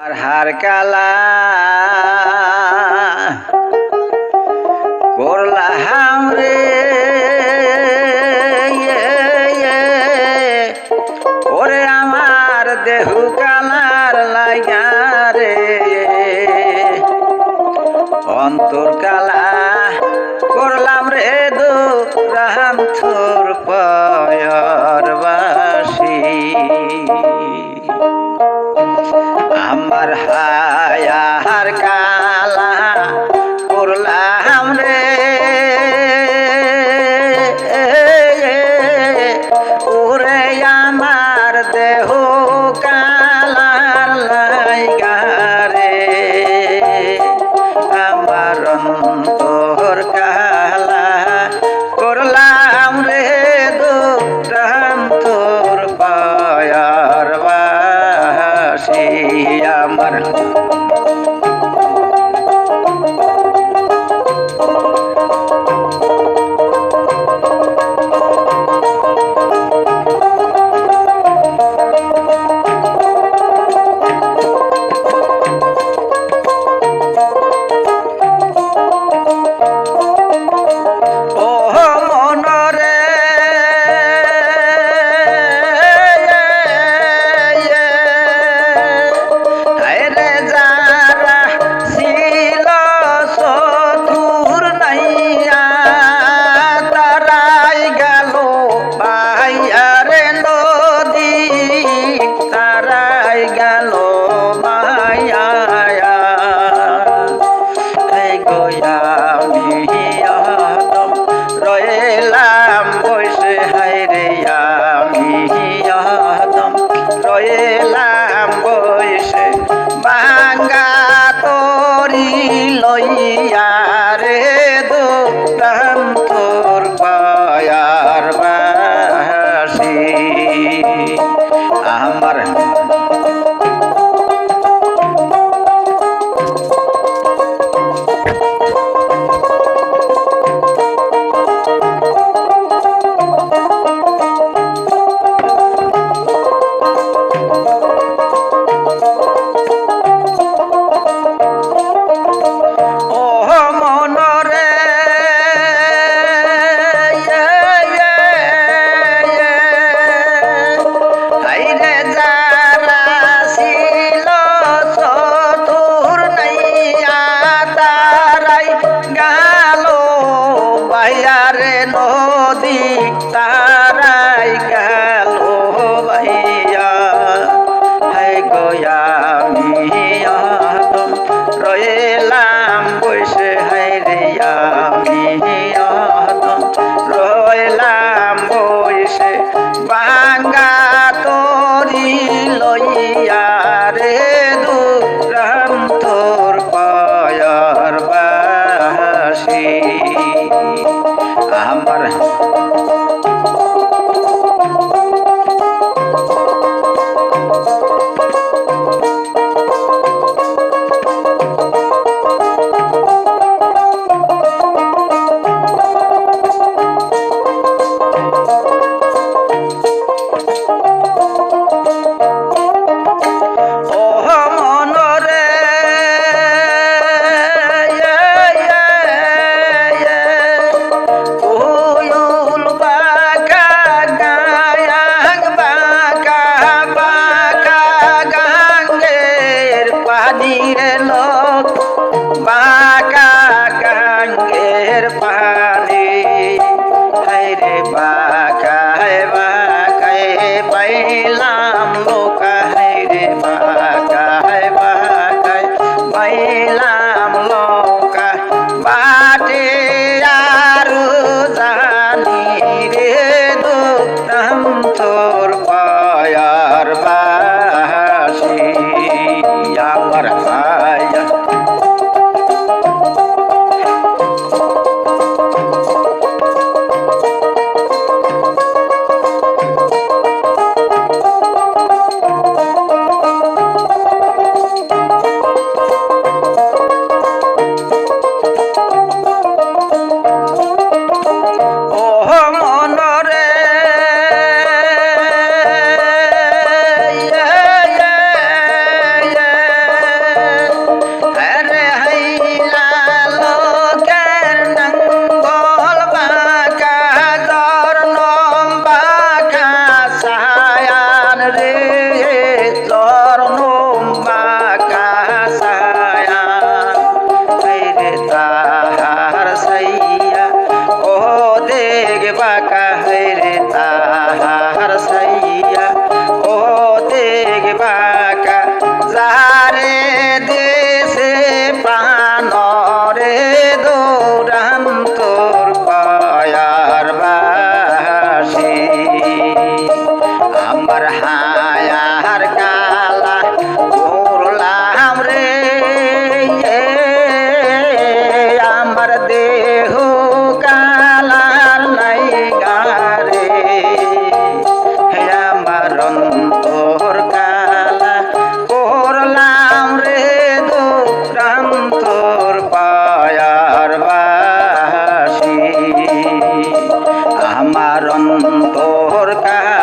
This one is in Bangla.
আর হার কালা করলাম রে ইয়ে, ইয়ে। ওরে আমার দেহু কালার লাগা রে। অন্তর কালা করলাম রে দু রাম থোর পর agarran লইয়া কারে নদী তারাই podcast. চোখের পানি। রে বাকায় বাকায় পাইলা। vaca আমার অন্তর কালা করলাম রে দো প্রান্তর পায়ার বাসি। আমার কালা